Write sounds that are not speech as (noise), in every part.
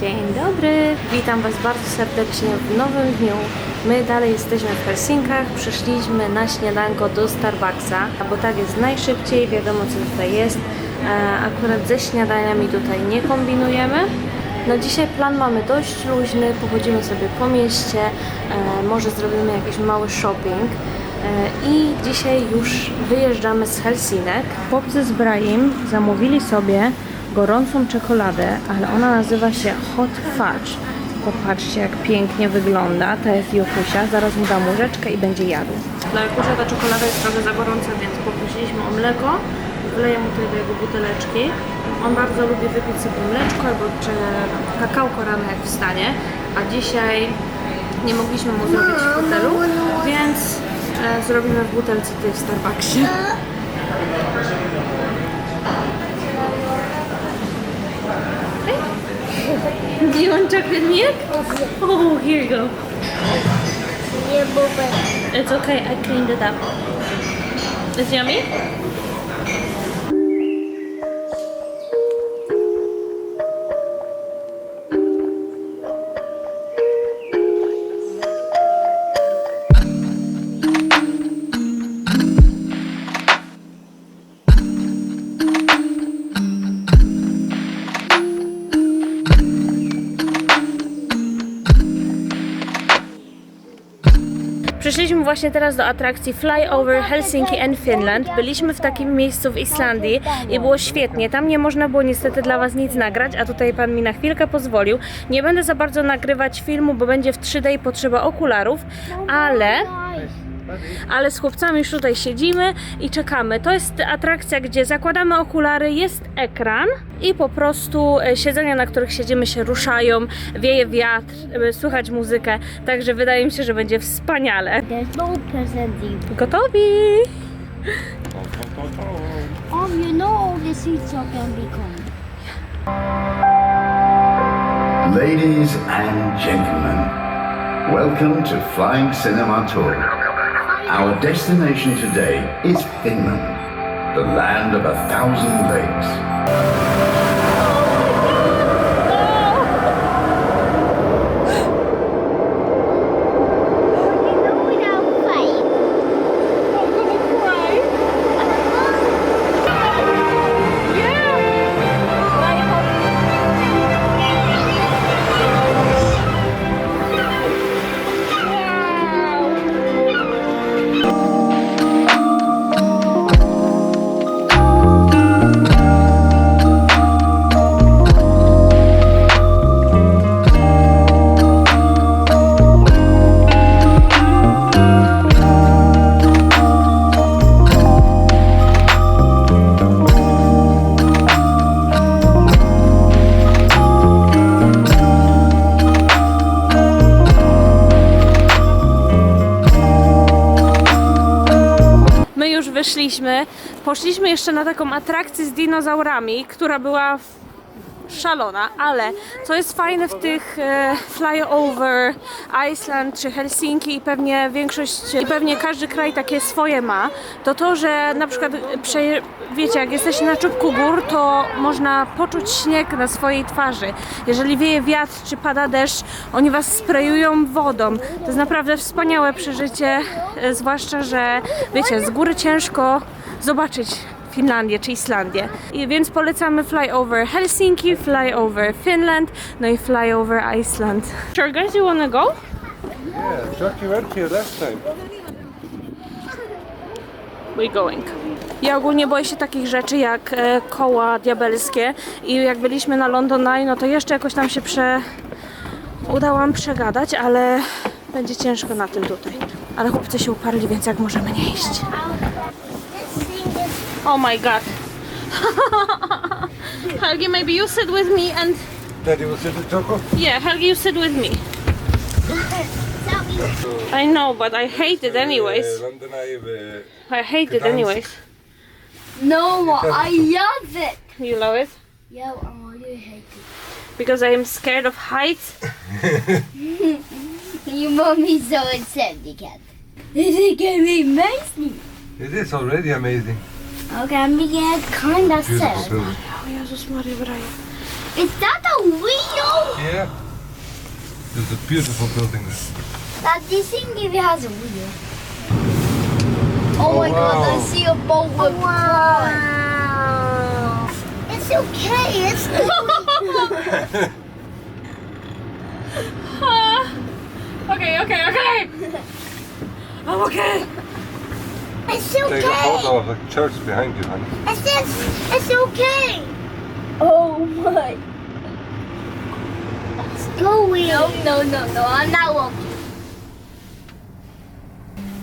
Dzień dobry, witam Was bardzo serdecznie w nowym dniu. My dalej jesteśmy w Helsinkach, przyszliśmy na śniadanko do Starbucksa, bo tak jest najszybciej, wiadomo co tutaj jest. E, Akurat ze śniadaniami tutaj nie kombinujemy. No dzisiaj plan mamy dość luźny, pochodzimy sobie po mieście, e, może zrobimy jakiś mały shopping. E, I dzisiaj już wyjeżdżamy z Helsinek. Chłopcy z Brahim zamówili sobie gorącą czekoladę, ale ona nazywa się Hot Fudge. Popatrzcie jak pięknie wygląda. To jest Jokusia. Zaraz mu dam łyżeczkę i będzie jadł. Dla Jokusia ta czekolada jest trochę za gorąca, więc poprosiliśmy o mleko. Wleję mu tutaj do jego buteleczki. On bardzo lubi wypić sobie mleczko albo czy kakałko rano jak wstanie, a dzisiaj nie mogliśmy mu zrobić w hotelu, więc e, zrobimy w butelce tutaj w Starbucksie. (laughs) Do you want chocolate milk? Oh, here you go. It's okay, I cleaned it up. It's yummy? Przyszliśmy właśnie teraz do atrakcji Flyover Helsinki and Finland. Byliśmy w takim miejscu w Islandii i było świetnie. Tam nie można było niestety dla Was nic nagrać, a tutaj Pan mi na chwilkę pozwolił. Nie będę za bardzo nagrywać filmu, bo będzie w 3D i potrzeba okularów, ale ale z chłopcami już tutaj siedzimy i czekamy. To jest atrakcja, gdzie zakładamy okulary, jest ekran i po prostu e, siedzenia, na których siedzimy się ruszają, wieje wiatr, e, słychać muzykę, także wydaje mi się, że będzie wspaniale. No. Gotowi! Oh, you know the seats are gonna be coming. Ladies and gentlemen, welcome to Flying Cinema Tour. Our destination today is Finland, the land of a thousand lakes. Wyszliśmy. Poszliśmy jeszcze na taką atrakcję z dinozaurami, która była w- szalona, ale co jest fajne w tych e, flyover Iceland czy Helsinki i pewnie większość i pewnie każdy kraj takie swoje ma, to to, że na przykład prze, wiecie, jak jesteście na czubku gór, to można poczuć śnieg na swojej twarzy. Jeżeli wieje wiatr czy pada deszcz, oni was sprayują wodą. To jest naprawdę wspaniałe przeżycie, e, zwłaszcza, że wiecie, z góry ciężko zobaczyć Finlandię czy Islandię. I więc polecamy flyover Helsinki, flyover Finland, no i flyover Iceland. Sure guys, you wanna go? Yeah, Jackie went here last time. We going. Ja ogólnie boję się takich rzeczy jak e, koła diabelskie i jak byliśmy na London Eye, no to jeszcze jakoś tam się prze... udałam przegadać, ale będzie ciężko na tym tutaj. Ale chłopcy się uparli, więc jak możemy nie iść? This thing is Oh my god. (laughs) Helgi, maybe you sit with me and... Daddy will sit with Choco. Yeah, Helgi, you sit with me. I know, but I hate it anyways. Eh, London Eye, eh, I hate it anyways. No, I love it. You love it? Yeah, oh, you hate it. Because I am scared of heights? (laughs) Your mommy's so upset because this is gonna be amazing. it is already amazing. Okay, I'm get kind of Beautiful sad. building. O Jezus Maria Braja. Is that a wheel? Yeah. Yeah. There's a beautiful building there. That this thing even has a wheel. Oh, my god, I oh, see a boat with wow. It's okay, it's (laughs) ah. Okay, okay, okay. (laughs) I'm okay! It's Take a okay. photo of a church behind you, honey. It's, it's, it's okay. Oh my. Let's go in. No, no, no, no, I'm not walking.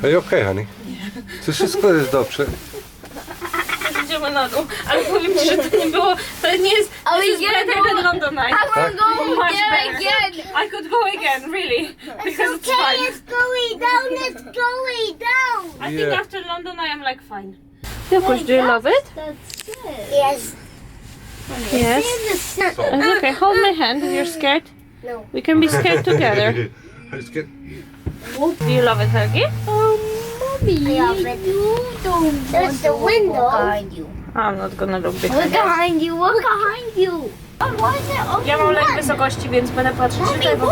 Are you okay, honey? Czy wszystko jest dobrze? Idziemy na dół, ale powiem ci, że to nie było, to nie jest, this we is gonna better go- than London Eye. I wanna go Much better. Again. I could go again, really, because it's okay, it's going down, it's going down. I Yeah. think after London I am like fine. Jakoś, do you love it? That's good. Yes. Yes. Yes. It's uh, okay, hold my hand if you're scared. No. We can be scared (laughs) together. Let's get... Do you love it, Helgi? Oh, mommy, you don't There's the window behind you. I'm not gonna look Look behind behind you. Look behind you. Ja mam lek one? wysokości, więc będę patrzeć tutaj w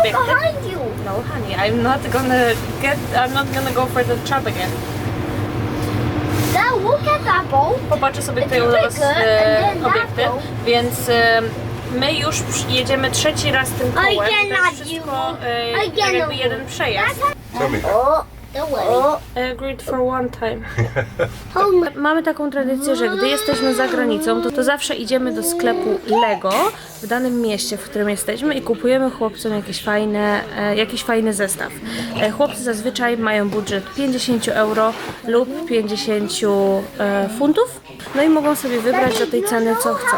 you. No honey, I'm not gonna get, I'm not gonna go for the trap again. Now look at that boat. Popatrzę sobie tutaj u nas e, that więc e, my już jedziemy trzeci raz tym kołem. I To jest wszystko e, tak jakby jeden przejazd. Don't worry. I agreed for one time. (laughs) Hold my. Mamy taką tradycję, że gdy jesteśmy za granicą, to, to zawsze idziemy do sklepu Lego w danym mieście, w którym jesteśmy i kupujemy chłopcom jakieś fajne, e, jakiś fajny zestaw. E, chłopcy zazwyczaj mają budżet 50 euro lub 50 e, funtów, no i mogą sobie wybrać do tej ceny co chcą.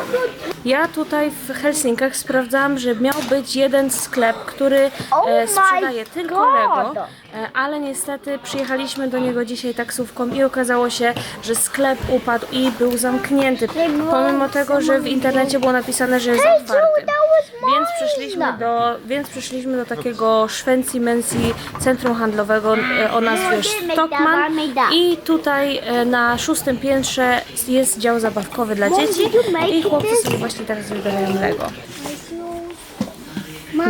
Ja tutaj w Helsinkach sprawdzałam, że miał być jeden sklep, który Oh e, my sprzedaje tylko. Lego, E, ale niestety przyjechaliśmy do niego dzisiaj taksówką i okazało się, że sklep upadł i był zamknięty. Pomimo tego, że w internecie było napisane, że jest otwarty. Więc przyszliśmy do, więc przyszliśmy do takiego Szwencji Mensi centrum handlowego e, o nazwie Stockman i tutaj e, na szóstym piętrze jest dział zabawkowy dla dzieci i chłopcy sobie właśnie teraz wybierają Lego.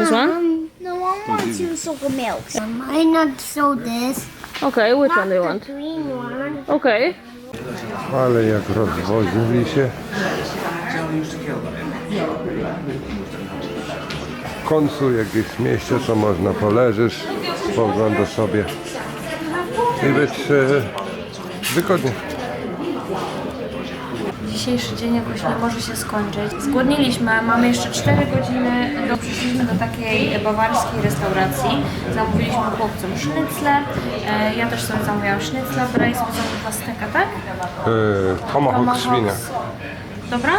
This one? No, I want two soda milks. I not so this. Okay, which one do you The want? green one. Okay. Ale jak rozwozili się. W końcu jakieś mieście, co można poleżysz, poglądasz sobie i być e, wygodnie. Dzisiejszy dzień jakoś nie może się skończyć. Zgłodniliśmy, mamy jeszcze 4 godziny. Przyszliśmy do takiej bawarskiej restauracji. Zamówiliśmy chłopcom sznycle. E, ja też sobie zamówiłam sznycle. Braliśmy sobie chyba steka, tak? E, tomahawk świnia. Dobra?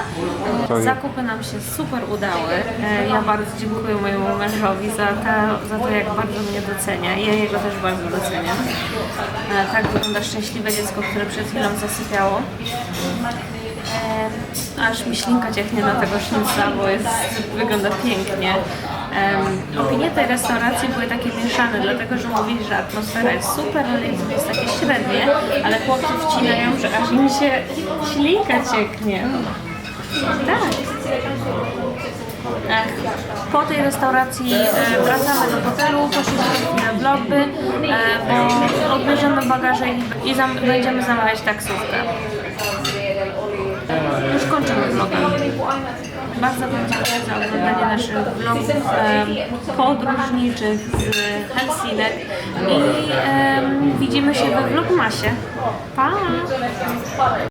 To E. Zakupy nam się super udały. E, Ja bardzo dziękuję mojemu mężowi za, ta, za to, jak bardzo mnie docenia. Ja jego też bardzo doceniam. E, Tak wygląda szczęśliwe dziecko, które przed chwilą zasypiało. Aż mi ślinka ciechnie na tego sznycla, bo jest, wygląda pięknie. Em, opinie tej restauracji były takie mieszane, dlatego że mówili, że atmosfera jest super, ale jest takie średnie, ale chłopcy wcinają, że aż im się ślinka cieknie. Tak. Po tej restauracji wracamy do hotelu, poszliśmy na vlogby, e, bo odbierzemy bagaże i, będziemy zamawiać taksówkę. Kończymy vloga. Bardzo Wam dziękuję za oglądanie naszych vlogów e, podróżniczych z Helsinek i e, widzimy się we vlogmasie. Pa!